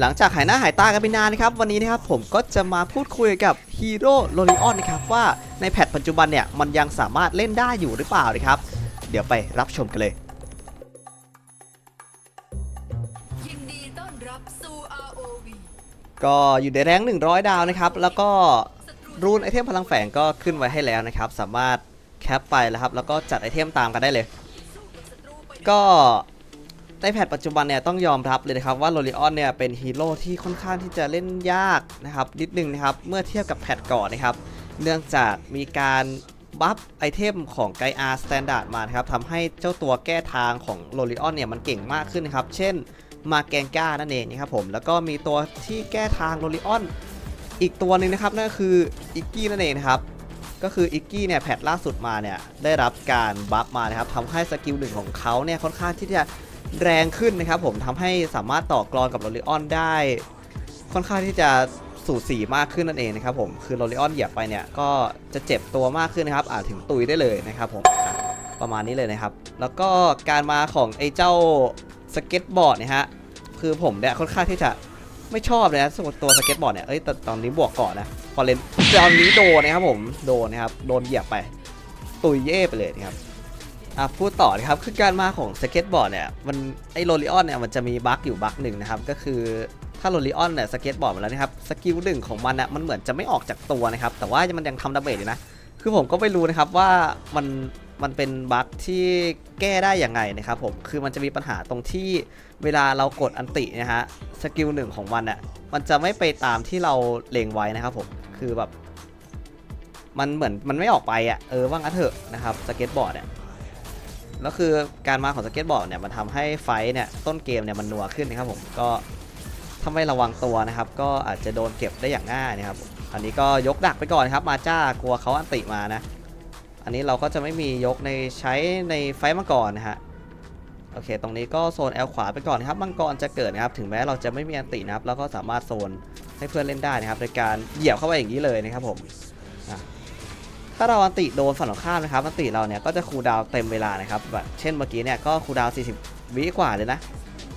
หลังจากหายหน้าหายตากันไปนานนะครับวันนี้นะครับผมก็จะมาพูดคุยกับฮีโร่โลลิออนนะครับว่าในแพทปัจจุบันเนี่ยมันยังสามารถเล่นได้อยู่หรือเปล่านะครับ เดี๋ยวไปรับชมกันเลยยินดีต้อนรับสู่ ROV ก็อยู่ในแรงค์100 ดาวนะครับ แล้วก็รูนไอเทมพลังแฝงก็ขึ้นไว้ให้แล้วนะครับ สามารถแคปไปแล้วครับ แล้วก็จัดไอเทมตามกันได้เลย ก็ ในแพทปัจจุบันเนี่ยต้องยอมรับเลยนะครับว่าโลลิออนเนี่ยเป็นฮีโร่ที่ค่อนข้างที่จะเล่นยากนะครับนิดนึงนะครับเมื่อเทียบกับแพทก่อนนะครับ เนื่องจากมีการบัฟไอเทมของไกอาร์สแตนดาร์ดมานะครับทำให้เจ้าตัวแก้ทางของโลลิออนเนี่ยมันเก่งมากขึ้นนะครับ เช่นมาแกงก้านั่นเองนะครับผมแล้วก็มีตัวที่แก้ทางโลลิออนอีกตัวหนึ่งนะครับนั่นก็คืออิกกี้นั่นเองนะครับก็คืออิกกี้เนี่ยแพทล่าสุดมาเนี่ยได้รับการบัฟมานะครับทำให้สกิลหนึ่งของเขาเนี่ยค่อนข้างที่จะ แรงขึ้นนะครับผมทำให้สามารถต่อกรอนกับโรลิออนได้ ค่อนข้างที่จะสูสีมากขึ้นนั่นเองนะครับผมคือโรลิออนเหยียบไปเนี่ยก็จะเจ็บตัวมากขึ้นนะครับอาจถึงตุยได้เลยนะครับผมประมาณนี้เลยนะครับ แล้วก็การมาของไอ้เจ้าสเก็ตบอร์ดเนี่ยฮะคือผมเนี่ยค่อนข้างที่จะไม่ชอบเลยนะสมมติตัวสเก็ตบอร์ดเนี่ยเอ้ยตอนนี้บวกก่อนนะพอเล่นตอนนี้โดนนะครับผมโดนนะครับโดนเหยียบไป ตุยเย่ไปเลยนะครับ อะพูดต่อนะครับคือการมาของสเก็ตบอร์ดเนี่ยมันไอโรลิออนเนี่ยมันจะมีบั๊กอยู่บั๊กหนึ่งนะครับก็คือถ้าโรลิออนเนี่ยสเก็ตบอร์ดมาแล้วนะครับสกิลหนึ่งของมันนะมันเหมือนจะไม่ออกจากตัวนะครับแต่ว่ามันยังทำดาเมจอยู่นะคือผมก็ไม่รู้นะครับว่ามันมันเป็นบั๊กที่แก้ได้ยังไงนะครับผมคือมันจะมีปัญหาตรงที่เวลาเรากดอันตินะฮะสกิลหนึ่งของมันอะมันจะไม่ไปตามที่เราเล็งไว้นะครับผมคือแบบมันเหมือนมันไม่ออกไปอะเออว่างั้นเถอะนะครับสเก็ตบอร์ดเนี่ย แล้วคือการมาของสเก็ตบอร์ดเนี่ยมันทำให้ไฟเนี่ยต้นเกมเนี่ยมันนัวขึ้นนะครับผมก็ถ้าไม่ระวังตัวนะครับ ก็อาจจะโดนเก็บได้อย่างง่ายนะครับอันนี้ก็ยกดักไปก่อนครับมาจ้ากลัวเขาอันติมานะ อันนี้เราก็จะไม่มียกในใช้ในไฟมังกรนนะฮะโอเค ตรงนี้ก็โซนแอลขวาไปก่อนครับมังกรจะเกิดนะครับ ถึงแม้เราจะไม่มีอันตินะครับเราก็สามารถโซนให้เพื่อนเล่นได้นะครับโดยการเหยียบเข้าไปอย่างนี้เลยนะครับผม ถ้าเราอันติโดนฝั่งตรงข้ามนะครับอันติเราเนี่ยก็จะคูลดาวเต็มเวลานะครับแบบเช่นเมื่อกี้เนี่ยก็คูลดาว 40 วิกว่าเลยนะ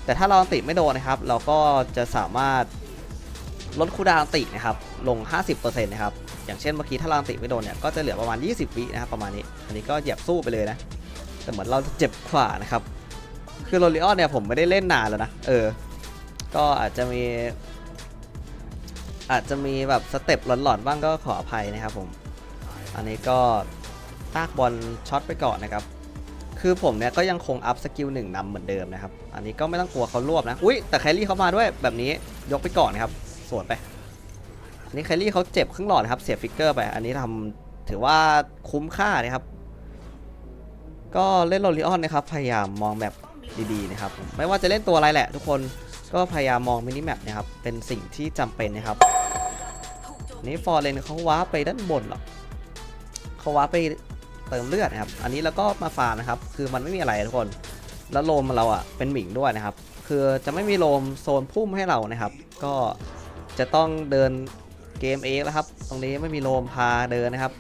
แต่ถ้าเราอันติไม่โดนนะครับ เราก็จะสามารถลดคูลดาวอันตินะครับลง 50%นะครับอย่างเช่นเมื่อกี้ถ้าเราอันติไม่โดนเนี่ยก็จะเหลือประมาณ 20 วินะครับประมาณนี้อันนี้ก็เหยียบสู้ไปเลยนะแต่เหมือนเราเจ็บขวานะครับคือโรลิออนเนี่ยผมไม่ได้เล่นนานแล้วนะเออ ก็อาจจะมี อาจจะมีแบบสเต็ปหลอนๆบ้างก็ขออภัยนะครับผม อันนี้ก็ตากบอลช็อตไปก่อนนะครับ คือผมเนี่ยก็ยังคงอัพสกิลหนึ่งนำเหมือนเดิมนะครับ อันนี้ก็ไม่ต้องกลัวเขารวบนะ อุ้ยแต่แคลรี่เขามาด้วยแบบนี้ยกไปก่อนนะครับ สวนไป อันนี้แคลรี่เขาเจ็บครึ่งหลอดนะครับ เสียฟิกเกอร์ไป อันนี้ทำถือว่าคุ้มค่านะครับ ก็เล่นโรลิออนนะครับ พยายามมองแบบดีๆนะครับ ไม่ว่าจะเล่นตัวอะไรแหละ ทุกคนก็พยายามมองมินิแมปนะครับ เป็นสิ่งที่จำเป็นนะครับ นี่ฟอร์เรนเขาว้าไปด้านบนหรอ เขาว้าไปเติมเลือดนะครับ อันนี้แล้วก็มาฟาร์มนะครับ คือมันไม่มีอะไรทุกคน แล้วโลมเราอะเป็นหมิงด้วยนะครับ คือจะไม่มีโลมโซนพุ่มให้เรานะครับ ก็จะต้องเดินเกมเองแล้วครับ ตรงนี้ไม่มีโลมพาเดินนะครับ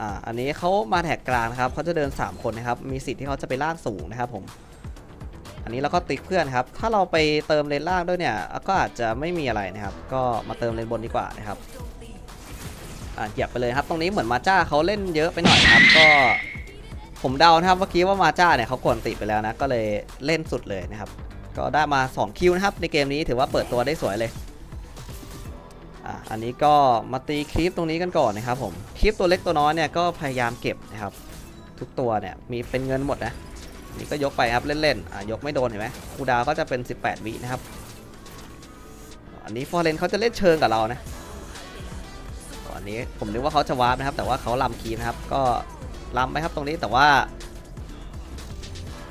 อ่า อันนี้เขามาแท็กกลางนะครับเขาจะเดิน 3 คนนะครับ มีสิทธิ์ที่เขาจะไปล่างสูงนะครับผม อันนี้เราก็ติ๊กเพื่อนครับ ถ้าเราไปเติมเลนล่างด้วยเนี่ย ก็อาจจะไม่มีอะไรนะครับ ก็มาเติมเลนบนดีกว่านะครับ อะเหยียบไปเลยครับ ตรงนี้เหมือนมาจ้าเขาเล่นเยอะไปหน่อยครับ ก็ผมเดานะครับเมื่อกี้ว่ามาจ้าเนี่ยเขากดติไปแล้วนะ ก็เลยเล่นสุดเลยนะครับ ก็ได้มา 2 คิวนะครับ ในเกมนี้ถือว่าเปิดตัวได้สวยเลยอะอันนี้ก็มาตีคลิปตรงนี้กันก่อนนะครับผมคลิปตัวเล็กตัวน้อยเนี่ยก็พยายามเก็บนะครับ ทุกตัวเนี่ยมีเป็นเงินหมดนะนี่ก็ยกไปครับเล่นๆอะยกไม่โดนเห็นไหมคูดาวก็จะเป็น 18 วินะครับ อันนี้ฟอร์เรนเขาจะเล่นเชิงกับเรานะ นี้ ผมนึกว่าเขาจะวาร์ปนะครับ แต่ว่าเขาลำคีนะครับ ก็ลำไปครับตรงนี้แต่ว่า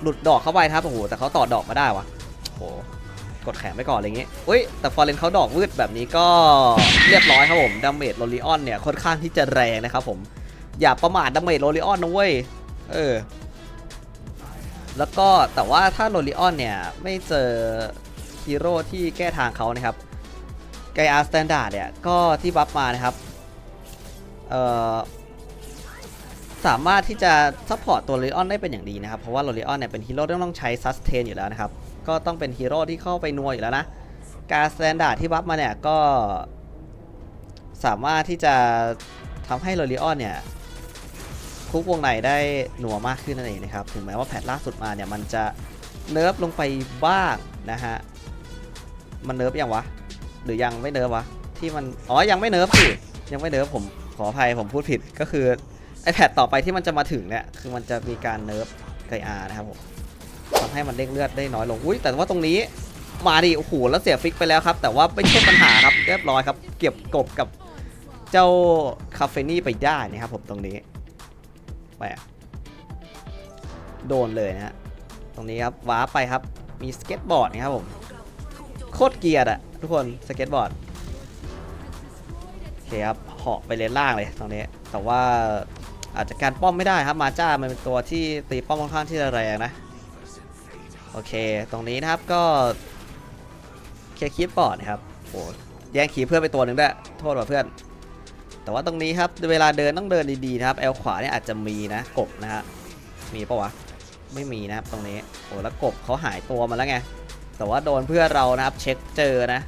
หลุดดอกเข้าไปครับโอ้โหแต่เขาต่อดอกมาได้วะโอ้โหกดแขนไปก่อนอะไรอย่างงี้อุ้ยแต่ฟอร์เรนเขาดอกวืดแบบนี้ก็เรียบร้อยครับผมดาเมจโรลิออนเนี่ยค่อนข้างที่จะแรงนะครับผมอย่าประมาทดาเมจโรลิออนนะเว้ยเออแล้วก็แต่ว่าถ้าโรลิออนเนี่ยไม่เจอฮีโร่ที่แก้ทางเขานะครับไกอาร์สแตนดาร์ดเนี่ยก็ที่บัฟมานะครับ สามารถที่จะซัพพอร์ตตัวโรลิออนได้เป็นอย่างดีนะครับ เพราะว่าโรลิออนเนี่ยเป็นฮีโร่ที่ต้องใช้ซัสเทนอยู่แล้วนะครับ ก็ต้องเป็นฮีโร่ที่เข้าไปนัวอยู่แล้วนะ การสแตนดาร์ดที่บัฟมาเนี่ยก็ สามารถที่จะทำให้โรลิออนเนี่ยคุกวงในได้หนัวมากขึ้นนั่นเองนะครับ ถึงแม้ว่าแพทล่าสุดมาเนี่ยมันจะเนิร์ฟลงไปบ้างนะฮะ มันเนิร์ฟยังวะ หรือยังไม่เนิร์ฟวะ ที่มัน อ๋อ ยังไม่เนิร์ฟสิ ยังไม่เนิร์ฟผม ขออภัยผมพูดผิดก็คือไอแพดต่อไปที่มันจะมาถึงเนี่ยคือมันจะมีการเนิร์ฟไกอาร์นะครับผมทำให้มันเด้งเลือดได้น้อยลงอุ้ยแต่ว่าตรงนี้มาดิโอ้โหแล้วเสียฟิกไปแล้วครับ แต่ว่าไม่ใช่ปัญหาครับเรียบร้อยครับ เก็บกบกับเจ้าคาเฟนี่ไปได้นะครับผมตรงนี้ไปโดนเลยนะฮะตรงนี้ครับว้าไปครับมีสเก็ตบอร์ดนะครับผมโคตรเกียร์อะทุกคนสเก็ตบอร์ดโอเคครับ เหาะไปเลนล่างเลยตรงนี้ แต่ว่าอาจจะการป้อมไม่ได้ครับมาจ้ามันเป็นตัวที่ตีป้อมค่อนข้างที่จะแรงนะ โอเค ตรงนี้นะครับก็เคลียร์คีปก่อนนะครับโอ้แย่งคีปเพื่อนไปตัวหนึ่งได้โทษว่ะเพื่อน แต่ว่าตรงนี้ครับเวลาเดินต้องเดินดีๆนะครับแอลขวาเนี่ยอาจจะมีนะกบนะฮะมีปะวะไม่มีนะครับตรงนี้โอ้แล้วกบเขาหายตัวมาแล้วไงแต่ว่าโดนเพื่อนเรานะครับเช็คเจอนะ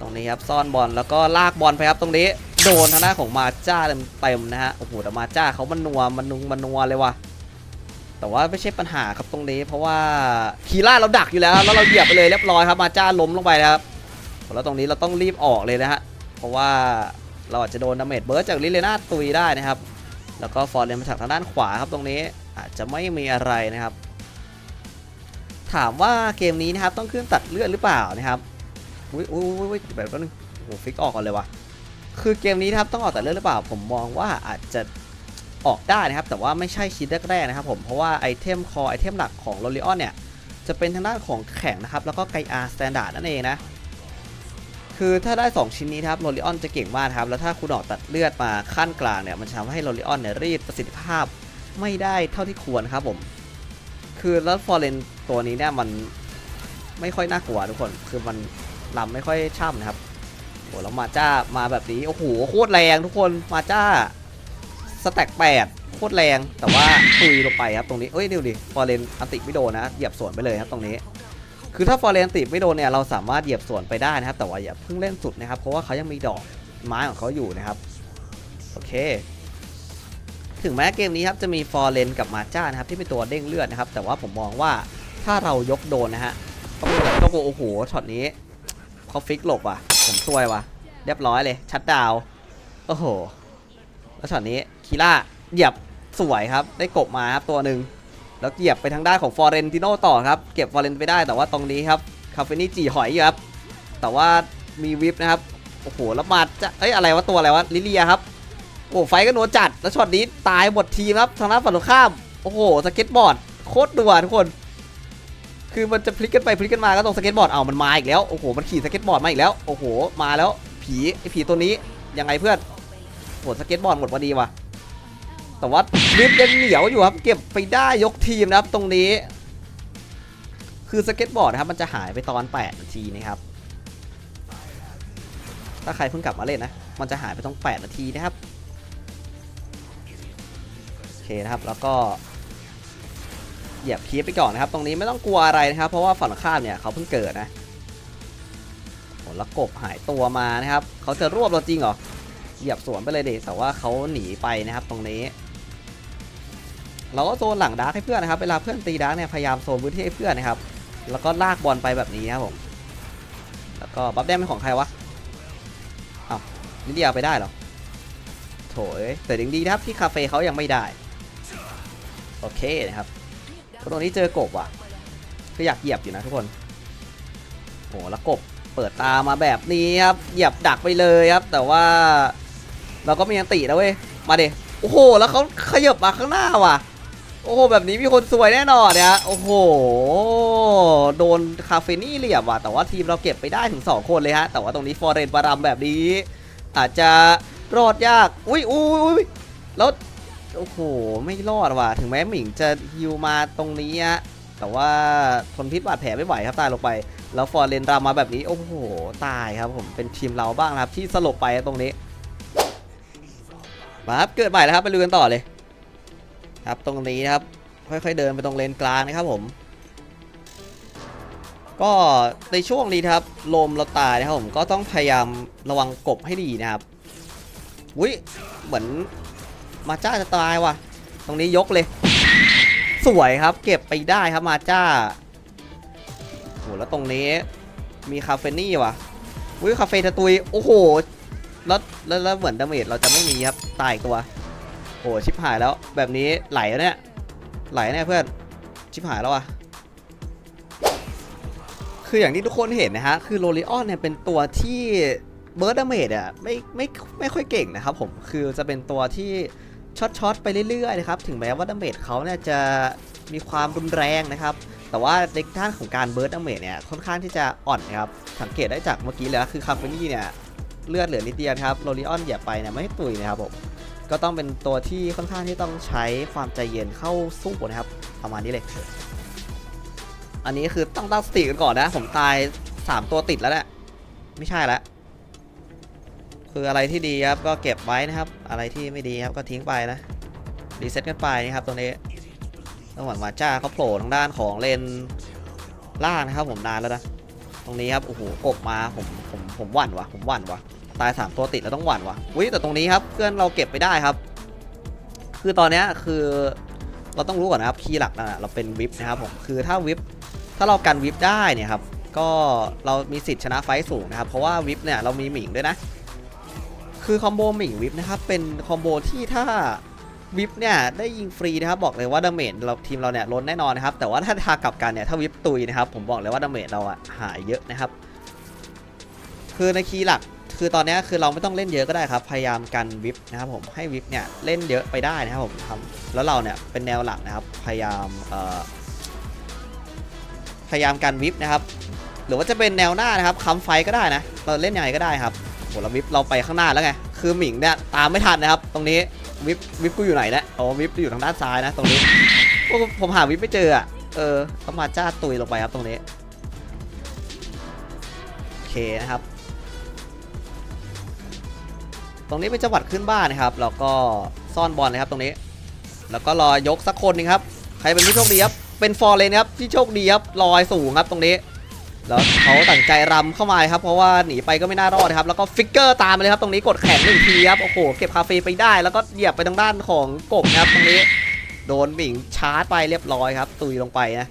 ตรงนี้ครับซ่อนบอลแล้วก็ลากบอลไปครับตรงนี้ โดนทางหน้าของมาจ้าเต็มๆนะฮะ โอ้โห แต่มาจ้าเขามันนัว มันนุงมันนัวเลยว่ะ แต่ว่าไม่ใช่ปัญหาครับตรงนี้ เพราะว่าคีร่าเราดักอยู่แล้ว แล้วเราเหยียบไปเลยเรียบร้อยครับ มาจ้าล้มลงไปนะครับ แล้วตรงนี้เราต้องรีบออกเลยนะฮะ เพราะว่าเราอาจจะโดนดาเมจเบิร์ดจากลิเลนาตุยได้นะครับ แล้วก็ฟอร์เรนมาจากทางด้านขวาครับตรงนี้อาจจะไม่มีอะไรนะครับ ถามว่าเกมนี้นะครับต้องขึ้นตัดเลือดหรือเปล่านะครับอุ้ยอุ้ยอุ้ยอุ้ยแบบนึงโอ้โหฟิกออกก่อนเลยวะ คือเกมนี้ครับต้องออกตัดเลือดหรือเปล่า ผมมองว่าอาจจะออกได้นะครับ แต่ว่าไม่ใช่ชิ้นแรกๆนะครับผมเพราะว่าไอเทมคอไอเทมหลักของโรลิออนเนี่ยจะเป็นทางด้านของแข็งนะครับ แล้วก็ไกอาร์สแตนดาร์ดนั่นเองนะ คือถ้าได้ 2 ชิ้นนี้ครับโรลิออนจะเก่งมากครับ แล้วถ้าคุณออกตัดเลือดมาขั้นกลางเนี่ย มันจะทำให้โรลิออนเนี่ยรีดประสิทธิภาพไม่ได้เท่าที่ควรครับผม คือแล้วฟอร์เรนตัวนี้เนี่ยมันไม่ค่อยน่ากลัวทุกคน คือมันลำไม่ค่อยช่ำนะครับ โอ้แล้วมาจ้ามาแบบนี้ โอ้โหโคตรแรงทุกคนมาจ้าสแต็กแปดโคตรแรงแต่ว่าตุยลงไปครับตรงนี้เอ้ยดูดิฟอร์เรนอันติไม่โดนนะเหยียบสวนไปเลยครับตรงนี้ คือถ้าฟอร์เรนติไม่โดนเนี่ยเราสามารถเหยียบสวนไปได้นะครับ แต่ว่าอย่าเพิ่งเล่นสุดนะครับ เพราะว่าเขายังมีดอกไม้ของเขาอยู่นะครับโอเค ถึงแม้เกมนี้ครับจะมีฟอร์เรนกับมาจ้านะครับที่เป็นตัวเด้งเลือดนะครับแต่ว่าผมมองว่าถ้าเรายกโดนนะฮะก็ไม่เป็นไรก็โอ้โหช็อตนี้ เขาฟิกหลบว่ะ ผมซวยว่ะ เรียบร้อยเลย ชัดดาว โอ้โห แล้วช็อตนี้คีล่าเหยียบสวยครับ ได้กบมาครับตัวหนึ่ง แล้วเหยียบไปทางด้านของฟอร์เรนติโนต่อครับ เก็บฟอร์เรนไปได้ แต่ว่าตรงนี้ครับ คาเฟนี่จีหอยอยู่ครับ แต่ว่ามีวิปนะครับ โอ้โห แล้วมาจะ เอ้ย อะไรวะ ตัวอะไรวะ ลิเลียครับ โอ้ไฟก็นัวจัด แล้วช็อตนี้ตายหมดทีมครับ ทางด้านฝั่งตรงข้าม โอ้โห สเก็ตบอร์ด โคตรด่วนทุกคน คือมันจะพลิกกันไปพลิกกันมาก็ตรงสเก็ตบอร์ดเอามันมาอีกแล้วโอ้โหมันขี่สเก็ตบอร์ดมาอีกแล้วโอ้โหมาแล้วผีไอผีตัวนี้ยังไงเพื่อนโหสเก็ตบอร์ดหมดพอดีว่ะแต่ว่าลิฟยังเหนียวอยู่ครับ เก็บไปได้ยกทีมนะครับตรงนี้ คือสเก็ตบอร์ดนะครับมันจะหายไปตอน8นาทีนะครับ ถ้าใครเพิ่งกลับมาเล่นนะ มันจะหายไปตรง 8 นาทีนะครับ โอเคนะครับแล้วก็ เหยียบคีปไปก่อนนะครับ ตรงนี้ไม่ต้องกลัวอะไรนะครับ เพราะว่าฝั่งข้ามเนี่ยเขาเพิ่งเกิดนะโหแล้วกบหายตัวมานะครับเขาจะรวบเราจริงเหรอเหยียบสวนไปเลยดิแต่ว่าเขาหนีไปนะครับ ตรงนี้ เราก็โซนหลังดาร์กให้เพื่อนนะครับ เวลาเพื่อนตีดาร์กเนี่ยพยายามโซนพื้นที่ให้เพื่อนนะครับ แล้วก็ลากบอลไปแบบนี้ครับผมแล้วก็บัฟแดมเป็นของใครวะอ้าวลิเดียเอาไปได้เหรอโถยแต่ยังดีนะครับที่คาเฟ่เขายังไม่ได้ โอเคนะครับ ตรงนี้เจอกบว่ะคือยากเหยียบอยู่นะทุกคนโอ้แล้วกบเปิดตามาแบบนี้ครับเหยียบดักไปเลยครับ แต่ว่า เราก็มีอันติแล้วเว้ยมาดิโอ้โห แล้วเขาขยับมาข้างหน้าว่ะ โอ้โห แบบนี้มีคนสวยแน่นอนเนี่ยโอ้โห โดนคาเฟนี่เหลี่ยมว่ะ แต่ว่าทีมเราเก็บไปได้ถึง 2 คนเลยฮะ แต่ว่าตรงนี้ฟอร์เรนบารำแบบนี้ อาจจะรอดยาก อุ้ยอุ้ยอุ้ยแล้ว โอ้โห ไม่รอดว่ะ ถึงแม้หมิงจะฮิวมาตรงนี้ฮะ แต่ว่าทนพิษบาดแผลไม่ไหวครับตายลงไป แล้วฟอร์เรนรำมาแบบนี้ โอ้โห ตายครับผม เป็นทีมเราบ้างนะครับที่สลบไปตรงนี้ มาครับ เกิดใหม่แล้วครับไปลุยกันต่อเลย ครับตรงนี้ครับ ค่อยๆเดินไปตรงเลนกลางนะครับผม ก็ในช่วงนี้ครับ ลมเราตายนะครับผม ก็ต้องพยายามระวังกบให้ดีนะครับ อุ้ย เหมือน มาจ้าจะตายว่ะ ตรงนี้ยกเลย สวยครับเก็บไปได้ครับมาจ้าโหแล้วตรงนี้มีคาเฟนี่ว่ะอุ้ยคาเฟ่ตะตุยโอ้โหแล้วแล้วเหมือนดาเมจเราจะไม่มีครับตายตัวโอ้ชิบหายแล้วแบบนี้ไหลแล้วเนี่ยไหลเนี่ยเพื่อนชิบหายแล้วอะคืออย่างที่ทุกคนเห็นนะฮะคือโรลิออนเนี่ยเป็นตัวที่เบิร์ดดาเมจอะไม่ไม่ไม่ค่อยเก่งนะครับผมคือจะเป็นตัวที่ ช็อตๆไปเรื่อยๆนะครับถึงแม้ว่าดาเมจเขาเนี่ยจะมีความรุนแรงนะครับแต่ว่าในด้านของการเบิร์ดดาเมจเนี่ยค่อนข้างที่จะอ่อนนะครับสังเกตได้จากเมื่อกี้เลยคือคาเฟนี่เนี่ยเลือดเหลือนิดเดียวครับโรลิออนเหยียบไปเนี่ยไม่ให้ตุยนะครับผมก็ต้องเป็นตัวที่ค่อนข้างที่ต้องใช้ความใจเย็นเข้าสู้นะครับประมาณนี้เลย อันนี้คือต้องตั้งสติกันก่อนนะ ผมตาย 3 ตัวติดแล้วแหละไม่ใช่แล้ว คืออะไรที่ดีครับก็เก็บไว้นะครับ อะไรที่ไม่ดีครับก็ทิ้งไปนะรีเซ็ตกันไปนะครับตรงนี้ระหว่างมาจ้าเขาโผล่ทางด้านของเลนล่างนะครับ ผมนานแล้วนะตรงนี้ครับโอ้โหกบมาผมผมผมหวั่นวะผมหวั่นวะตาย3ตัวติดแล้วต้องหวั่นวะอุ้ยแต่ตรงนี้ครับเพื่อนเราเก็บไปได้ครับ คือตอนนี้คือเราต้องรู้ก่อนนะครับคีย์หลักนะเราเป็นวิปนะครับผมคือถ้าวิปถ้าเรากันวิปได้เนี่ยครับก็เรามีสิทธิ์ชนะไฟสูงนะครับ เพราะว่าวิปเนี่ยเรามีหมิงด้วยนะ คือคอมโบหมิงวิปนะครับเป็นคอมโบที่ถ้าวิปเนี่ยได้ยิงฟรีนะครับบอกเลยว่าดาเมจเราทีมเราเนี่ยล้นแน่นอนนะครับแต่ว่าถ้าทากลับกันเนี่ยถ้าวิปตุยนะครับผมบอกเลยว่าดาเมจเราอะหายเยอะนะครับ คือในคีย์หลักคือตอนนี้คือเราไม่ต้องเล่นเยอะก็ได้ครับพยายามกันวิปนะครับผมให้วิปเนี่ยเล่นเยอะไปได้นะครับผมทำแล้วเราเนี่ยเป็นแนวหลักนะครับพยายามเอ่อพยายามการวิปนะครับหรือว่าจะเป็นแนวหน้านะครับค้ำไฟก็ได้นะเราเล่นยังไงก็ได้ครับ โหเราวิปเราไปข้างหน้าแล้วไง คือหมิงเนี่ยตามไม่ทันนะครับ ตรงนี้วิปวิปกูอยู่ไหนนะอ๋อวิปอยู่ทางด้านซ้ายนะ ตรงนี้ผมหาวิปไม่เจออะเออต้องมาจ้าตุยลงไปครับตรงนี้โอเคนะครับ ตรงนี้เป็นจังหวัดขึ้นบ้านนะครับ แล้วก็ซ่อนบอลนะครับตรงนี้ แล้วก็รอยกสักคนหนึงครับ ใครเป็นผู้โชคดีครับ เป็นฟอร์เรนครับที่โชคดีครับลอยสูงครับตรงนี้ แล้วเขาตั้งใจรำเข้ามาครับเพราะว่าหนีไปก็ไม่น่ารอดนะครับแล้วก็ฟิกเกอร์ตามมาเลยครับตรงนี้กดแข็งหนึ่งทีครับโอ้โหเก็บคาเฟ่ไปได้ แล้วก็เหยียบไปทางด้านของกบครับตรงนี้โดนหมิงชาร์จไปเรียบร้อยครับ ตุยลงไปนะ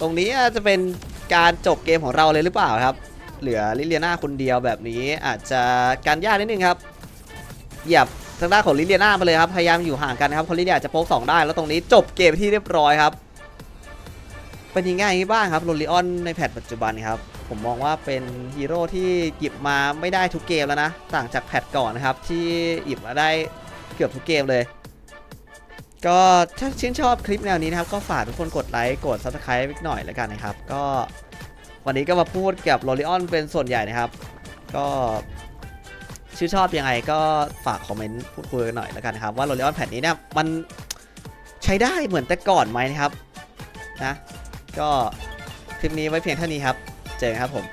ตรงนี้อาจจะเป็นการจบเกมของเราเลยหรือเปล่าครับ เหลือลิเลียนาคนเดียวแบบนี้อาจจะการยากนิดนึงครับเหยียบทางด้านของลิเลียนาไปเลยครับพยายามอยู่ห่างกันนะครับเพราะลิเลียจจะโป๊กสองได้แล้วตรงนี้จบเกมที่เรียบร้อยครับ เป็นยังไงบ้างครับโรลิออนในแพทปัจจุบันครับ ผมมองว่าเป็นฮีโร่ที่หยิบมาไม่ได้ทุกเกมแล้วนะ ต่างจากแพทก่อนนะครับ ที่หยิบมาได้เกือบทุกเกมเลย ก็ถ้าชื่นชอบคลิปแนวนี้นะครับ ก็ฝากทุกคนกดไลค์กด subscribe นิดหน่อยแล้วกันนะครับ ก็วันนี้ก็มาพูดกับโรลิออนเป็นส่วนใหญ่นะครับ ก็ชื่นชอบยังไงก็ฝากคอมเมนต์พูดคุยกันหน่อยแล้วกันนะครับ ว่าโรลิออนแพทนี้เนี่ยมันใช้ได้เหมือนแต่ก่อนไหมนะครับนะ ก็คลิปนี้ไว้เพียงเท่านี้ครับ เจอกันครับผม